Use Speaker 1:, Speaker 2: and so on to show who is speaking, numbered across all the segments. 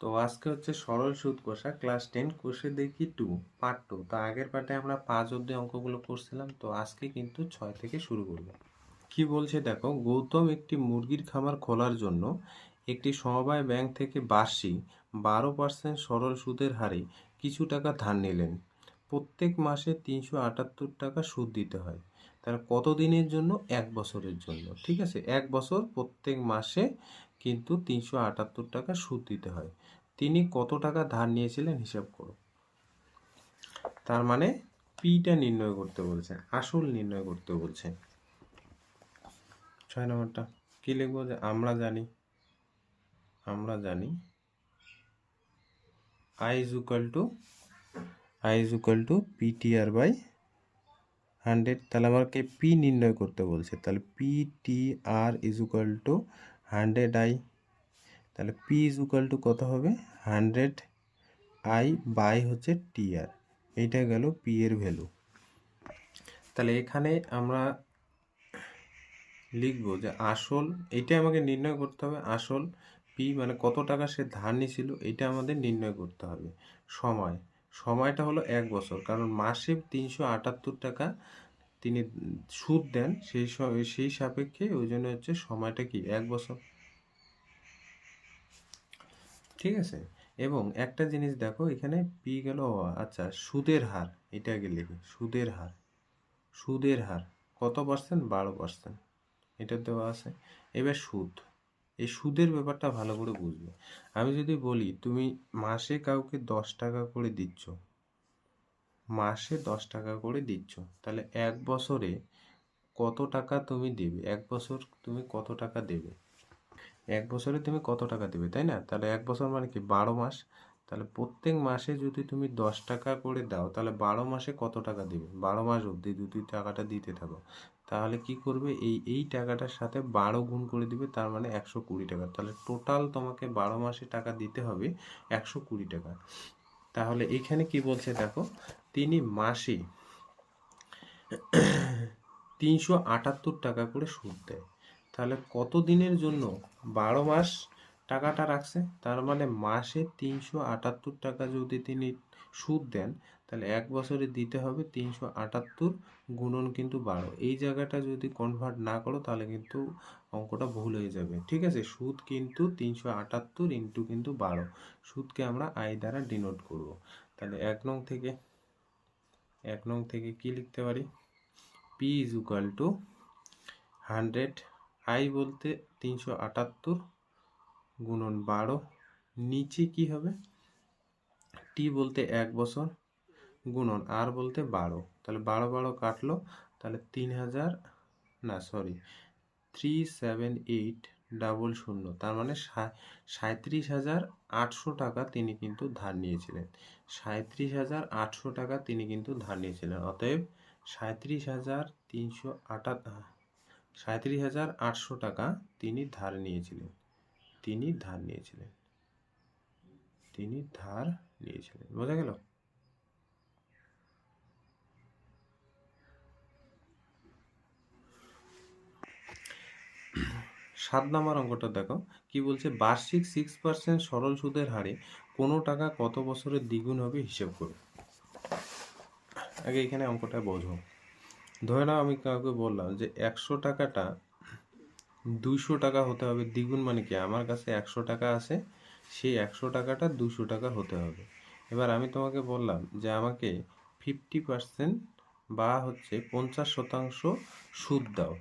Speaker 1: তো আজকে হচ্ছে সরল সুদ কষা ক্লাস টেন কোষে দেখি টু পার্ট টু তো আগের পার্টে আমরা পাঁচ অব্দি অঙ্কগুলো করছিলাম, তো আজকে কিন্তু ছয় থেকে শুরু করব। কি বলছে দেখো, গৌতম একটি মুরগির খামার খোলার জন্য একটি সমবায় ব্যাংক থেকে বার্ষিক বারো পার্সেন্ট সরল সুদের হারে কিছু টাকা ধার নিলেন। প্রত্যেক মাসে তিনশো আটাত্তর টাকা সুদ দিতে হয়। তাহলে কত দিনের জন্য? এক বছরের জন্য, ঠিক আছে? এক বছর প্রত্যেক মাসে কিন্তু তিনশো আটাত্তর টাকা সুদ দিতে হয়। তিনি কত টাকা ধার নিয়েছিলেন হিসাব করো। তার মানে পিটা নির্ণয় করতে বলছে আসল নির্ণয় করতে বলছে ছয় নম্বরটা, কি লিখব যে আমরা জানি আমরা জানি I is equal to I is equal to PTR by hundred তাহলে আমাকে পি নির্ণয় করতে বলছে, তাহলে P T R is equal to hundred I তাহলে পি ইজ ইকুয়াল টু কত হবে? হান্ড্রেড আই বাই হচ্ছে টি আর এইটা গেল পি এর ভ্যালু তাহলে এখানে আমরা লিখব যে আসল, এইটা আমাকে নির্ণয় করতে হবে। আসল পি মানে কত টাকা সে ধার নিয়েছিল এটা আমাদের নির্ণয় করতে হবে। সময়। সময়টা হলো এক বছর, কারণ মাসে তিনশো আটাত্তর টাকা তিনি সুদ দেন, সেই সেই সাপেক্ষে ওই জন্য হচ্ছে সময়টা কি, এক বছর। ঠিক আছে? এবং একটা জিনিস দেখো, এখানে পি গেল আচ্ছা সুদের হার, এটা আগে লিখি, সুদের হার সুদের হার, কত পার্সেন্ট বারো পার্সেন্ট এটা দেওয়া আছে। এবার সুদ, এই সুদের ব্যাপারটা ভালো করে বুঝবে। আমি যদি বলি, তুমি মাসে কাউকে দশ টাকা করে দিচ্ছ, মাসে দশ টাকা করে দিচ্ছ, তাহলে এক বছরে কত টাকা তুমি দেবে? এক বছর তুমি কত টাকা দেবে? এক বছরে তুমি কত টাকা দেবে, তাই না? তাহলে এক বছর মানে কি বারো মাস? তাহলে প্রত্যেক মাসে যদি তুমি দশ টাকা করে দাও, তাহলে বারো মাসে কত টাকা দেবে? বারো মাস অবধি যদি টাকাটা দিতে থাকো, তাহলে কি করবে? এই এই টাকাটার সাথে বারো গুণ করে দিবে, তার মানে একশো কুড়ি টাকা। তাহলে টোটাল তোমাকে বারো মাসে টাকা দিতে হবে একশো কুড়ি টাকা। তাহলে এখানে কি বলছে দেখো, তিনি মাসে তিনশো আটাত্তর টাকা করে সুদ দেয়। তাহলে কত দিনের জন্য? বারো মাস টাকাটা রাখছে? তার মানে মাসে তিনশো আটাত্তর টাকা যদি তিনি সুদ দেন, তাহলে এক বছরে দিতে হবে তিনশো আটাত্তর গুণন কিন্তু বারো। এই জায়গাটা যদি কনভার্ট না করো, তাহলে কিন্তু অঙ্কটা ভুল হয়ে যাবে। ঠিক আছে? সুদ কিন্তু তিনশো আটাত্তর ইন্টু কিন্তু বারো। সুদকে আমরা আই দ্বারা ডিনোট করব। তাহলে এক নং থেকে, এক নং থেকে কি লিখতে পারি? P is equal to hundred I বলতে তিনশো আটাত্তর গুণন বারো। নিচে কি হবে? টি বলতে এক বছর গুণন আর বলতে বারো। তাহলে বারো বারো কাটলো, তাহলে তিন হাজার, না sorry three seven eight double শূন্য। তার মানে সাঁত্রিশ হাজার আটশো টাকা তিনি কিন্তু ধার নিয়েছিলেন। সাঁত্রিশ হাজার আটশো টাকা তিনি কিন্তু ধার নিয়েছিলেন। অতএব সাঁত্রিশ হাজার তিনশো আটা সাঁত্রিশ হাজার আটশো টাকা তিনি ধার নিয়েছিলেন। তিনি ধার নিয়েছিলেন। তিনি ধার নিয়েছিলেন। বোঝা গেল? সাত নম্বর অঙ্কটা দেখো। কি বলছে? বার্ষিক সিক্স পার্সেন্ট সরল সুদের হারে কোনো টাকা কত বছরের দ্বিগুণ হবে হিসেব করো। আগে এখানে অঙ্কটা বোঝো। ধরে নাও আমি কাউকে বললাম যে একশো টাকাটা দুইশো টাকা হতে হবে, দ্বিগুণ মানে কি? আমার কাছে একশো টাকা আছে, সেই একশো টাকাটা দুশো টাকা হতে হবে। এবার আমি তোমাকে বললাম যে আমাকে ফিফটি পার্সেন্ট বা হচ্ছে পঞ্চাশ শতাংশ সুদ দাও।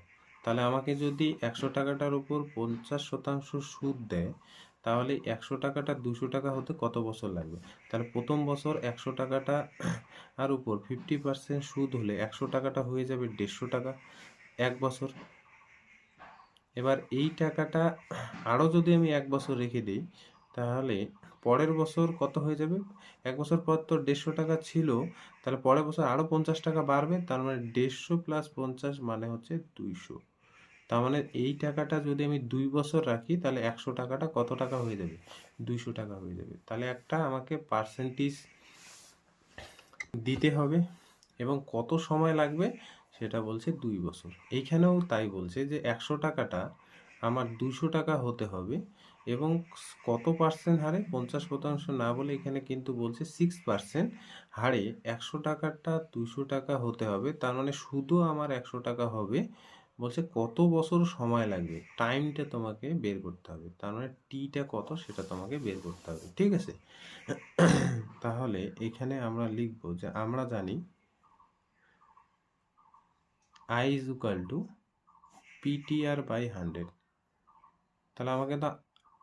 Speaker 1: তাহলে আমাকে যদি একশো টাকাটার উপর পঞ্চাশ শতাংশ সুদ দেয় তাহলে একশো টাকাটা দুশো টাকা হতে কত বছর লাগবে? তাহলে প্রথম বছর একশো টাকাটা আর উপর ফিফটি পার্সেন্ট সুদ হলে একশো টাকাটা হয়ে যাবে দেড়শো টাকা এক বছর। এবার এই টাকাটা আরও যদি আমি এক বছর রেখে দিই, তাহলে পরের বছর কত হয়ে যাবে? এক বছর পর তো দেড়শো টাকা ছিল, তাহলে পরের বছর আরও পঞ্চাশ টাকা বাড়বে, তার মানে দেড়শো প্লাস পঞ্চাশ মানে হচ্ছে দুইশো। তার মানে এই টাকাটা যদি আমি দুই বছর রাখি, তাহলে একশো টাকাটা কত টাকা হয়ে যাবে? দুইশো টাকা হয়ে যাবে। তাহলে একটা আমাকে পার্সেন্টেজ দিতে হবে এবং কত সময় লাগবে সেটা বলছে দুই বছর। এইখানেও তাই বলছে যে একশো টাকাটা আমার দুশো টাকা হতে হবে এবং কত পার্সেন্ট হারে? পঞ্চাশ শতাংশ না বলে এখানে কিন্তু বলছে সিক্স পার্সেন্ট হারে একশো টাকাটা দুশো টাকা হতে হবে। তার মানে শুধু আমার একশো টাকা হবে বলছে, কত বছর সময় লাগবে? টাইমটা তোমাকে বের করতে হবে। তার মানে টিটা কত সেটা তোমাকে বের করতে হবে। ঠিক আছে? তাহলে এখানে আমরা লিখব যে, আমরা জানি I is equal to PTR by hundred তাহলে আমাকে তো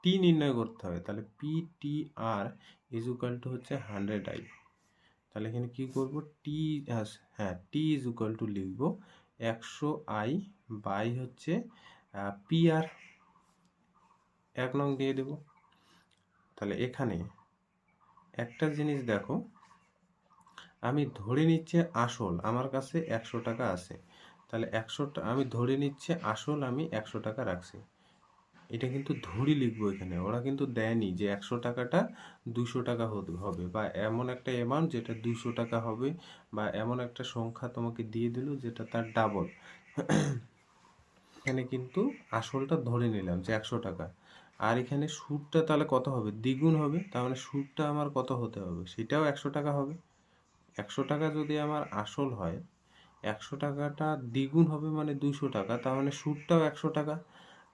Speaker 1: টি নির্ণয় করতে হবে। তাহলে পিটিআর ইজ ইকুয়াল টু হচ্ছে হান্ড্রেড আই তাহলে এখানে কি করব? টি হ্যাঁ টি ইজ ইকুয়াল টু লিখব একশো আই বাই হচ্ছে পি আর এক নং দিয়ে দেব। তাহলে এখানে একটা জিনিস দেখো, আমি ধরে নিচ্ছে আসল, আমার কাছে একশো টাকা আছে। তাহলে একশো আমি ধরে নিচ্ছে আসল, আমি একশো টাকা রাখছি। এটা কিন্তু ধরি লিখব এখানে। ওরা কিন্তু দেয়নি যে একশো টাকাটা দুশো টাকা হবে বা এমন একটা অ্যামাউন্ট যেটা দুশো টাকা হবে বা এমন একটা সংখ্যা তোমাকে দিয়ে দিল যেটা তার ডাবল এখানে কিন্তু আসলটা ধরে নিলাম যে একশো টাকা। আর এখানে সুদটা তাহলে কত হবে? দ্বিগুণ হবে, তার মানে সুদটা আমার কত হতে হবে? সেটাও একশো টাকা হবে। একশো টাকা যদি আমার আসল হয়, একশো টাকাটা দ্বিগুণ হবে মানে দুশো টাকা, তার মানে সুদটাও একশো টাকা।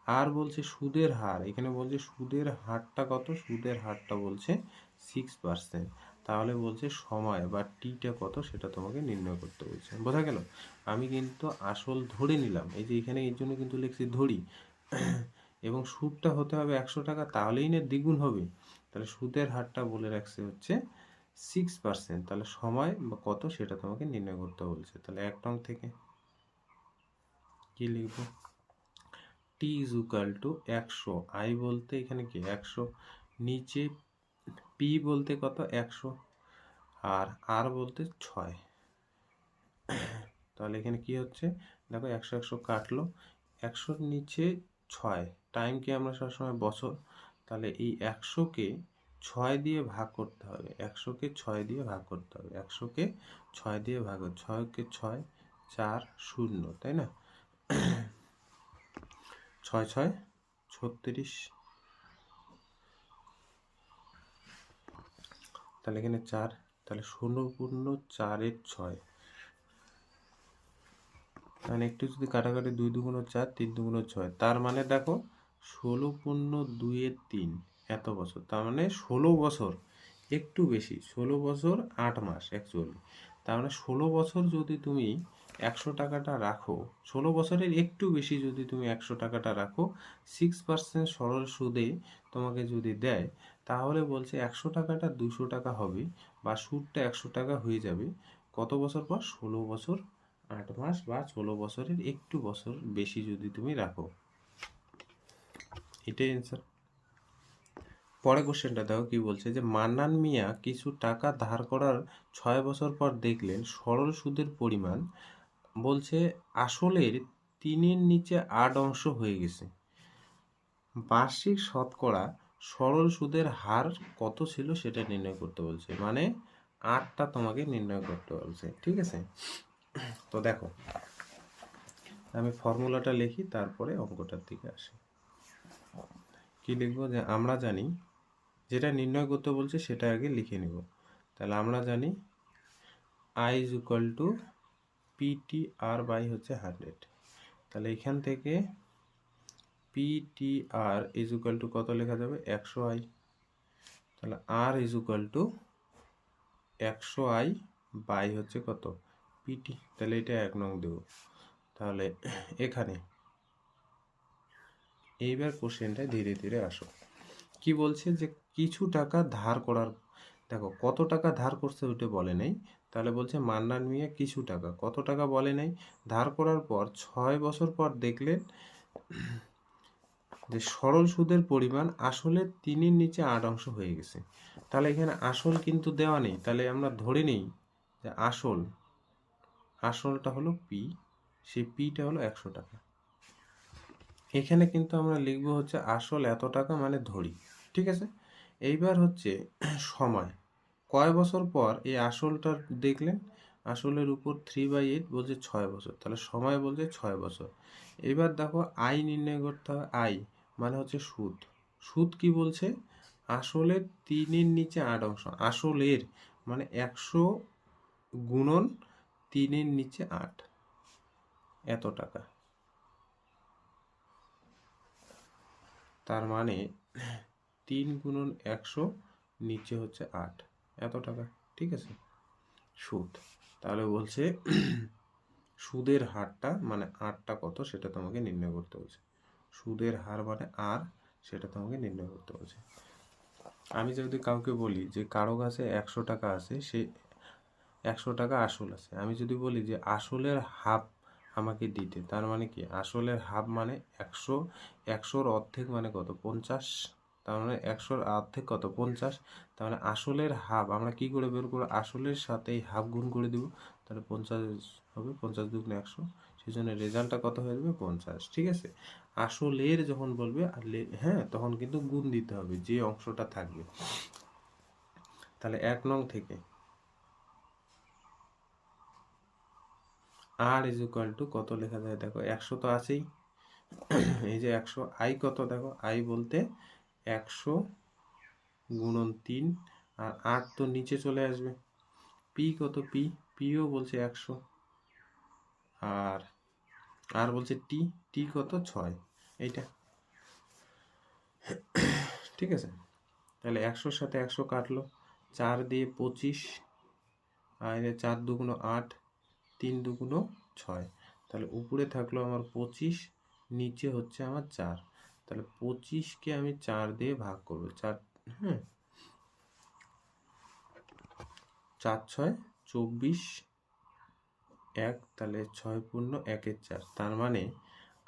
Speaker 1: আর বলছে সুদের হার। এখানে বলছে সুদের হারটা কত? সুদের হারটা বলছে সিক্স পার্সেন্ট তাহলে বলছে সময় বা টিটা কত? সেটা তোমাকে নির্ণয় করতে বলছে। বোঝা গেল? আমি কিন্তু আসল ধরে নিলাম। এই যে এখানে এর জন্য কিন্তু লিখছি ধরি। এবং সুদটা হতে হবে একশো টাকা, তাহলেই না দ্বিগুণ হবে। তাহলে সুদের হারটা বলে রাখছে হচ্ছে সিক্স পার্সেন্ট তাহলে সময় বা কত সেটা তোমাকে নির্ণয় করতে বলছে। তাহলে এক টং থেকে কি লিখব? টি ইজ ইকাল টু একশো। আই বলতে এখানে কি? একশো। নিচে পি বলতে কত? একশো। আর আর বলতে ছয়। তাহলে এখানে কি হচ্ছে? দেখো একশো একশো কাটলো। একশোর নিচে ছয়। টাইমকে আমরা সবসময় বছর। তাহলে এই একশোকে ছয় দিয়ে ভাগ করতে হবে। একশোকে ছয় দিয়ে ভাগ করতে হবে। একশোকে ছয় দিয়ে ভাগ ছয়কে ছয়, চার, শূন্য। তাই না? ছয় ছয়, ছত্রিশ। তাহলে এখানে চার, তাহলে ষোলো পূর্ণ চারের ছয়। মানে একটু যদি কাটাকাটি দুই দুগুণ চার, তিন দুগুণ ছয়। তার মানে দেখো ষোলো পূর্ণ দুইয়ের তিন, এত বছর। তার মানে ষোলো বছর, একটু বেশি। ষোলো বছর, আট মাস অ্যাকচুয়ালি তার মানে ষোলো বছর যদি তুমি একশো টাকাটা রাখো। ষোলো বছরের একটু বেশি যদি তুমি একশো টাকাটা রাখো সিক্স পার্সেন্ট সরল সুদে তোমাকে যদি দেয়, তাহলে বলছে একশো টাকাটা দুশো টাকা হবে বা সুদটা একশো টাকা হয়ে যাবে। কত বছর পর? ষোলো বছর, আট মাস বা ষোলো বছরের একটু বছর বেশি যদি তুমি রাখো। এটাই অ্যান্সার পরে কোশ্চেনটা দেখো কি বলছে যে, মান্নান মিয়া কিছু টাকা ধার করার ছয় বছর পর দেখলেন সরল সুদের পরিমাণ বলছে, আসলের তিনের নিচে আট অংশ হয়ে গেছে। বার্ষিক শতকরা সরল সুদের হার কত ছিল সেটা নির্ণয় করতে বলছে। মানে আটটা তোমাকে নির্ণয় করতে বলছে, ঠিক আছে? তো দেখো, আমি ফর্মুলাটা লিখি, তারপরে অঙ্কটার দিকে আসি। কি লিখব? যে আমরা জানি, যেটা নির্ণয় করতে বলছে সেটা আগে লিখে নেব। তাহলে আমরা জানি, I is equal to PT R by হচ্ছে হান্ড্রেড তাহলে এখান থেকে PT R is equal to কত লেখা যাবে? একশো আই। তাহলে আর ইজ টু একশো আই বাই হচ্ছে কত? পিটি তাহলে এটা এক নং দেব। তাহলে এখানে এইবার কোশ্চেনটা ধীরে ধীরে আসো। কি বলছে যে কিছু টাকা ধার করার, দেখো কত টাকা ধার করছে ওইটা বলে নেই। তাহলে বলছে মান্নান মিয়া কিছু টাকা। কত টাকা বলে নাই? ধার করার পর ছয় বছর পর দেখলেন যে সরল সুদের পরিমাণ আসলে তিনের নিচে আট অংশ হয়ে গেছে। তাহলে এখানে আসল কিন্তু দেওয়া নেই। তাহলে আমরা ধরে নিই যে আসল, আসলটা হলো পি, সেই পিটা হলো একশো টাকা। এখানে কিন্তু আমরা লিখব হচ্ছে আসল এত টাকা মানে ধরি। ঠিক আছে? এইবার হচ্ছে সময়। কয় বছর পর এই আসলটা দেখলেন? আসলের উপর থ্রি বাই এইট বলছে ছয় বছর। তাহলে সময় বলছে ছয় বছর। এবার দেখো আই নির্ণয় করতে হবে, আই মানে হচ্ছে সুদ। সুদ কি বলছে? আসলের তিনের নিচে আট অংশ। আসলের মানে একশো গুণন তিনের নিচে আট। এত টাকা। তার মানে তিন গুণন একশো নিচে হচ্ছে আট। এত টাকা, ঠিক আছে? সুদ। তাহলে বলছে, সুদের হারটা মানে আটটা কত সেটা তোমাকে নির্ণয় করতে বলছে। সুদের হার মানে আর, সেটা তোমাকে নির্ণয় করতে বলছে। আমি যদি কাউকে বলি যে কারও কাছে একশো টাকা আছে, সে একশো টাকা আসল আছে। আমি যদি বলি যে আসলের হাফ আমাকে দিতে, তার মানে কি? আসলের হাফ মানে একশো, একশোর অর্ধেক মানে কত? পঞ্চাশ? মানে একশোর অর্ধেক কত? পঞ্চাশ। মানে আসলের হাফ, আমরা কি করে বের করব? আসলের সাথে এই হাফ গুণ করে দিব, তাহলে পঞ্চাশ হবে, পঞ্চাশ দুগুণ একশো। সেই জন্য রেজাল্টটা কত হয়ে যাবে? পঞ্চাশ, ঠিক আছে? আসলের যখন বলবে, আর হ্যাঁ তখন কিন্তু গুণ দিতে হবে, যে অংশটা থাকবে। তাহলে এক নং থেকে আর ইজ ইকুয়াল টু কত লেখা যায়? দেখো, একশো তো আছেই। এই যে একশো আই কত? দেখো আই বলতে একশো গুণন তিন, আর আট তো নিচে চলে আসবে। পি কত পি পিও বলছে একশো। আর আর বলছে টি টি কত? ছয়। এইটা। ঠিক আছে? তাহলে একশোর সাথে একশো কাটলো। চার দিয়ে পঁচিশ, আর চার দুগুণ আট, তিন দুগুণ ছয়। তাহলে উপরে থাকল আমার পঁচিশ, নিচে হচ্ছে আমার চার। তাহলে পঁচিশকে আমি চার দিয়ে ভাগ করব। চার হ্যাঁ চার ছয়, চব্বিশ, এক, তাহলে ছয় পূর্ণ একের চার। তার মানে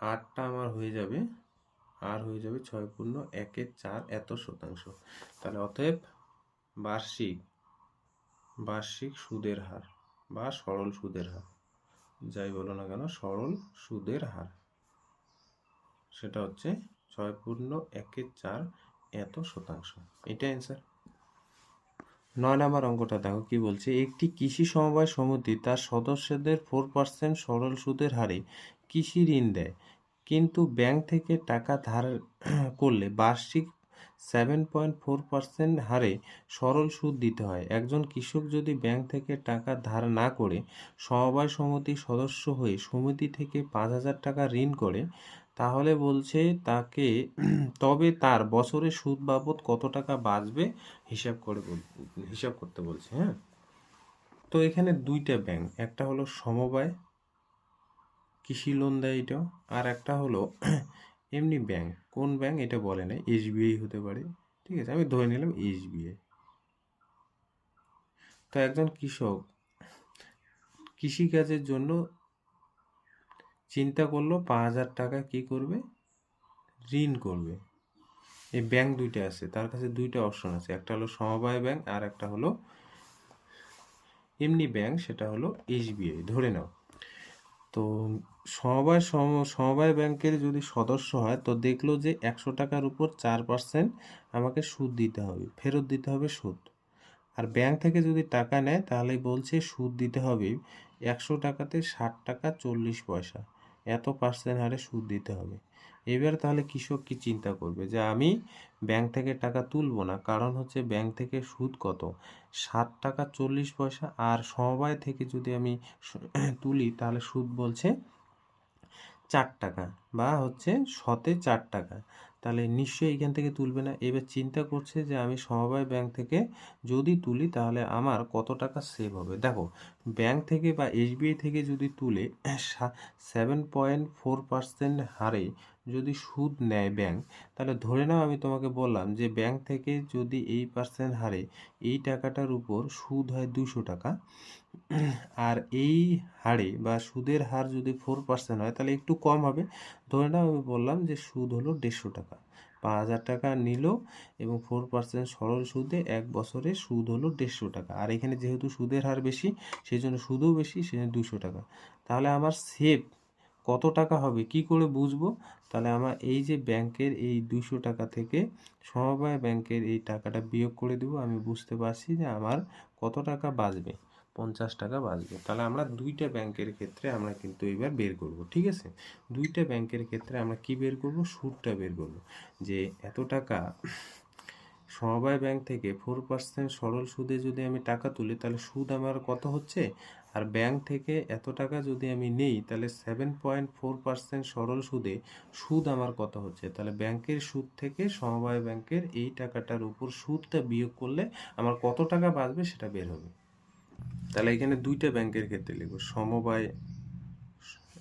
Speaker 1: আটটা আমার হয়ে যাবে, আর হয়ে যাবে ছয় পূর্ণ একের চার এত শতাংশ। তাহলে অতএব বার্ষিক বার্ষিক সুদের হার বা সরল সুদের হার, যাই বলো না কেন, সরল সুদের হার। সেটা হচ্ছে ছয় পূর্ণ একের চার এত শতাংশ? এটা অ্যান্সার নয় নম্বর অঙ্কটা দেখো কি বলছে, একটি কৃষি সমবায় সমিতি তার সদস্যদের ফোর পার্সেন্ট সরল সুদের হারে কৃষি ঋণ দেয়, কিন্তু ব্যাংক থেকে টাকা ধার করলে বার্ষিক সেভেন পয়েন্ট ফোর পার্সেন্ট হারে সরল সুদ দিতে হয়। একজন কৃষক যদি ব্যাংক থেকে টাকা ধার না করে সমবায় সমিতির সদস্য হয়ে সমিতি থেকে পাঁচ হাজার টাকা ঋণ করে তাহলে বলছে তাকে, তবে তার বছরে সুদ বাবদ কত টাকা বাঁচবে? হিসাব করে হিসাব করতে বলছে হ্যাঁ? তো এখানে দুইটা ব্যাংক একটা হলো সমবায়, কৃষি লোন দেয় এটা, আর একটা হলো এমনি ব্যাংক কোন ব্যাংক এটা বলে না এসবিআই হতে পারে, ঠিক আছে? আমি ধরে নিলাম এসবিআই তো একজন কৃষক, কৃষিকাজের জন্য চিন্তা করল পাঁচ হাজার টাকা কি করবে? ঋণ করবে। এই ব্যাংক দুইটা আছে, তার কাছে দুইটা অপশন আছে, একটা হলো সমবায় ব্যাংক আর একটা হলো এমনি ব্যাংক সেটা হলো এসবিআই ধরে নাও। তো সমবায় সম- সমবায় ব্যাংকের যদি সদস্য হয়, তো দেখল যে একশো টাকার উপর চার পার্সেন্ট আমাকে সুদ দিতে হবে, ফেরত দিতে হবে সুদ। আর ব্যাংক থেকে যদি টাকা নেয়, তাহলে বলছে সুদ দিতে হবে একশো টাকাতে ষাট টাকা চল্লিশ পয়সা। এত পার্সেন্ট হারে সুদ দিতে হবে। এবার তাহলে কৃষক কি চিন্তা করবে? যে আমি ব্যাংক থেকে টাকা তুলব না, কারণ হচ্ছে ব্যাংক থেকে সুদ কত? ষাট টাকা চল্লিশ পয়সা, আর সমবায় থেকে যদি আমি তুলি, তাহলে সুদ বলছে চার টাকা, বা হচ্ছে শতে চার টাকা। তাহলে নিশ্চয়ই এখান থেকে তুলবে না। এবার চিন্তা করছে যে আমি সমবায় ব্যাংক থেকে যদি তুলি তাহলে আমার কত টাকা সেভ হবে? দেখো, ব্যাংক থেকে বা এসবিআই থেকে যদি তুলে সেভেন পয়েন্ট ফোর পার্সেন্ট হারে যদি সুদ নেয় ব্যাংক, তাহলে ধরে নাও আমি তোমাকে বললাম যে ব্যাংক থেকে যদি এই পার্সেন্ট হারে এই টাকাটার উপর সুদ হয় দুশো টাকা আর এই হারে বা সুদের হার যদি ফোর পার্সেন্ট হয়, তাহলে একটু কম হবে। ধরে নাও আমি বললাম যে সুদ হলো দেড়শো টাকা। পাঁচ হাজার টাকা নিল এবং ফোর পার্সেন্ট সরল সুদে এক বছরে সুদ হলো দেড়শো টাকা। আর এখানে যেহেতু সুদের হার বেশি সেই জন্য সুদও বেশি সেই জন্য দুশো টাকা। তাহলে আমার সেভ কত টাকা হবে, কি করে বুঝব? তাহলে আমার এই যে ব্যাংকের এই দুশো টাকা থেকে সমবায় ব্যাংকের এই টাকাটা বিয়োগ করে দেবো। আমি বুঝতে পারছি যে আমার কত টাকা বাঁচবে। পঞ্চাশ টাকা বাঁচবে। তাহলে আমরা দুইটা ব্যাংকের ক্ষেত্রে আমরা কিন্তু এবার বের করব, ঠিক আছে? দুইটা ব্যাংকের ক্ষেত্রে আমরা কি বের করব? সুদটা বের করব। যে এত টাকা সমবায় ব্যাংক থেকে ফোর পার্সেন্ট সরল সুদে যদি আমি টাকা তুলি, তাহলে সুদ আমার কত হচ্ছে? আর ব্যাংক থেকে এত টাকা যদি আমি নেই, তাহলে সেভেন পয়েন্ট ফোর পার্সেন্ট সরল সুদে সুদ আমার কত হচ্ছে? তাহলে ব্যাংকের সুদ থেকে সমবায় ব্যাংকের এই টাকাটার উপর সুদটা বিয়োগ করলে আমার কত টাকা বাঁচবে সেটা বের হবে। তাহলে এখানে দুইটা ব্যাংকের ক্ষেত্রে লিখব। সমবায়,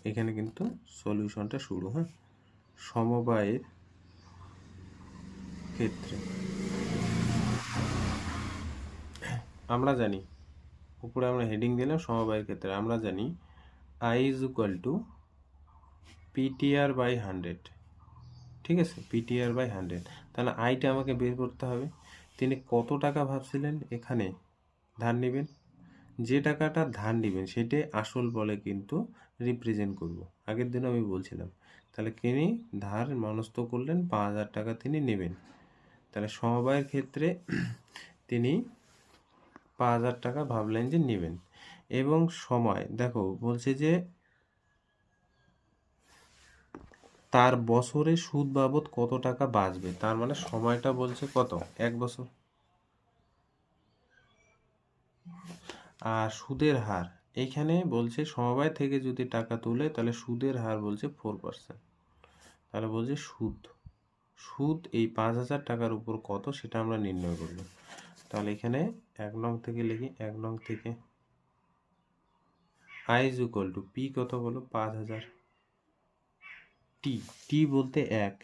Speaker 1: এখানে কিন্তু সলিউশনটা শুরু হ্যাঁ? সমবায়ের ক্ষেত্রে। আমরা জানি, উপরে আমরা হেডিং দিলাম সমবায়ের ক্ষেত্রে, আমরা জানি I is equal to PTR by hundred ঠিক আছে? পিটিআর বাই হান্ড্রেড তাহলে আইটা আমাকে বের করতে হবে। তিনি কত টাকা ভাবছিলেন? এখানে ধার নেবেন। যে টাকাটা ধার নেবেন সেটাই আসল বলে কিন্তু রিপ্রেজেন্ট করব। আগের দিন আমি বলছিলাম। তাহলে তিনি ধার মনস্থ করলেন, পাঁচ হাজার টাকা তিনি নেবেন। তাহলে সমবায়ের ক্ষেত্রে তিনি পাঁচ হাজার টাকা ভাবলেন যে নেবেন। এবং সময়, দেখো, বলছে যে তার বছরে সুদ বাবদ কত টাকা বাঁচবে? তার মানে সময়টা বলছে কত? এক বছর। আর সুদের হার। এইখানে বলছে, সমবায় থেকে যদি টাকা তুলে, তাহলে সুদের হার বলছে ফোর পার্সেন্ট তাহলে বলছে সুদ। সুদ এই পাঁচ হাজার টাকার উপর কত, সেটা আমরা নির্ণয় করব তাহলে এখানে এক নং থেকে লিখি, এক নং থেকে I is equal to P কত বলো? পাঁচ হাজার। টি টি বলতে এক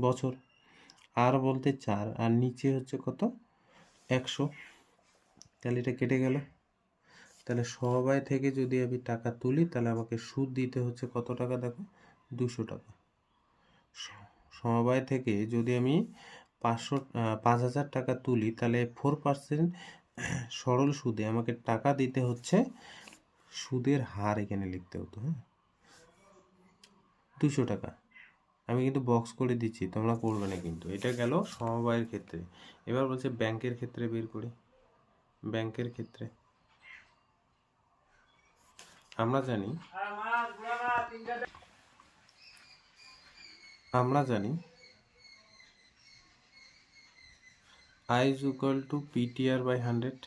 Speaker 1: বছর আর বলতে চার, আর নিচে হচ্ছে কত? একশো। তাহলে এটা কেটে গেল। তাহলে সমবায় থেকে যদি আমি টাকা তুলি, তাহলে আমাকে সুদ দিতে হচ্ছে কত টাকা? দেখো, দুশো টাকা। স- সমবায় থেকে যদি আমি পাঁচশো পাঁচ হাজার টাকা তুলি, তাহলে ফোর পার্সেন্ট সরল সুদে আমাকে টাকা দিতে হচ্ছে। সুদের হার এখানে লিখতে হতো হ্যাঁ? দুশো টাকা। আমি কিন্তু বক্স করে দিচ্ছি, তোমরা করবে না কিন্তু। এটা গেল সমবায়ের ক্ষেত্রে। এবার বলছে ব্যাংকের ক্ষেত্রে বের করি। ব্যাংকের ক্ষেত্রে। আমরা জানি। আমরা জানি। I is equal to PTR by hundred.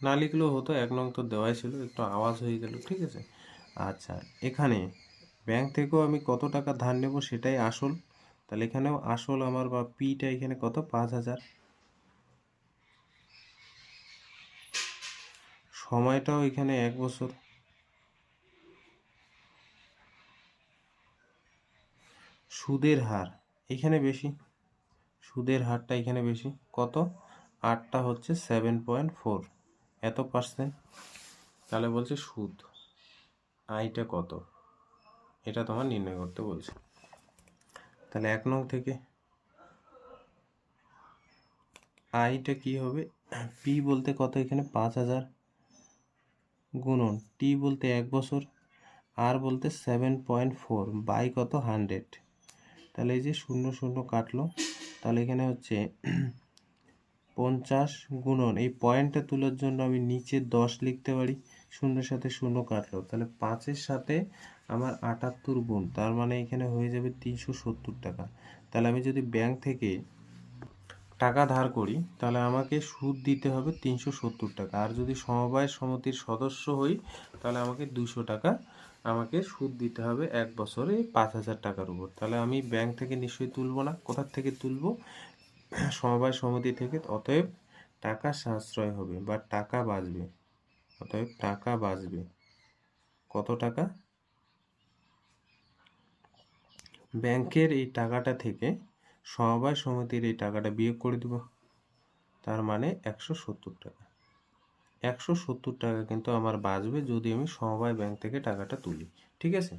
Speaker 1: না লিখলেও হতো, এক নং তো দেওয়াই ছিল, একটু আওয়াজ হয়ে গেল, ঠিক আছে? আচ্ছা এখানে ব্যাংক থেকেও আমি কত টাকা ধার নেব সেটাই আসল। তাহলে এখানেও আসল আমার বা পিটা এখানে কত? পাঁচ হাজার। সময়টাও এখানে এক বছর। সুদের হার, এখানে বেশি। সুদের হারটা এখানে বেশি। কত? আটটা হচ্ছে সেভেন পয়েন্ট ফোর এত পার্সেন্ট তাহলে বলছে সুদ। আইটা কত? এটা তোমার নির্ণয় করতে বলছে। তাহলে এক নং থেকে আইটা কি হবে? পি বলতে কত এখানে? পাঁচ হাজার। গুণন টি বলতে এক বছর আর বলতে সেভেন পয়েন্ট ফোর বাই কত হান্ড্রেড তাহলে এই যে শূন্য শূন্য কাটলো, তাহলে এখানে হচ্ছে পঞ্চাশ গুণন, এই পয়েন্টটা তোলার জন্য আমি নিচে দশ লিখতে পারি, শূন্যের সাথে শূন্য কাটলো। তাহলে পাঁচের সাথে আমার আটাত্তর গুণ, তার মানে এখানে হয়ে যাবে তিনশো সত্তর টাকা। তাহলে আমি যদি ব্যাংক থেকে টাকা ধার করি, তাহলে আমাকে সুদ দিতে হবে তিনশো সত্তর টাকা। আর যদি সমবায় সমিতির সদস্য হই, তাহলে আমাকে দুশো টাকা আমাকে সুদ দিতে হবে এক বছরে পাঁচ হাজার টাকার উপর। তাহলে আমি ব্যাংক থেকে নিশ্চয়ই তুলবো না, কোথার থেকে তুলবো? সমবায় সমিতি থেকে, অতএব টাকা সাশ্রয় হবে বা টাকা বাঁচবে। অতএব টাকা বাঁচবে। কত টাকা? ব্যাংকের এই টাকাটা থেকে সমবায় সমিতির এই টাকাটা বিয়োগ করে দিব। তার মানে একশো সত্তর টাকা। একশো সত্তর টাকা কিন্তু আমার বাঁচবে যদি আমি সমবায় ব্যাংক থেকে টাকাটা তুলি। ঠিক আছে?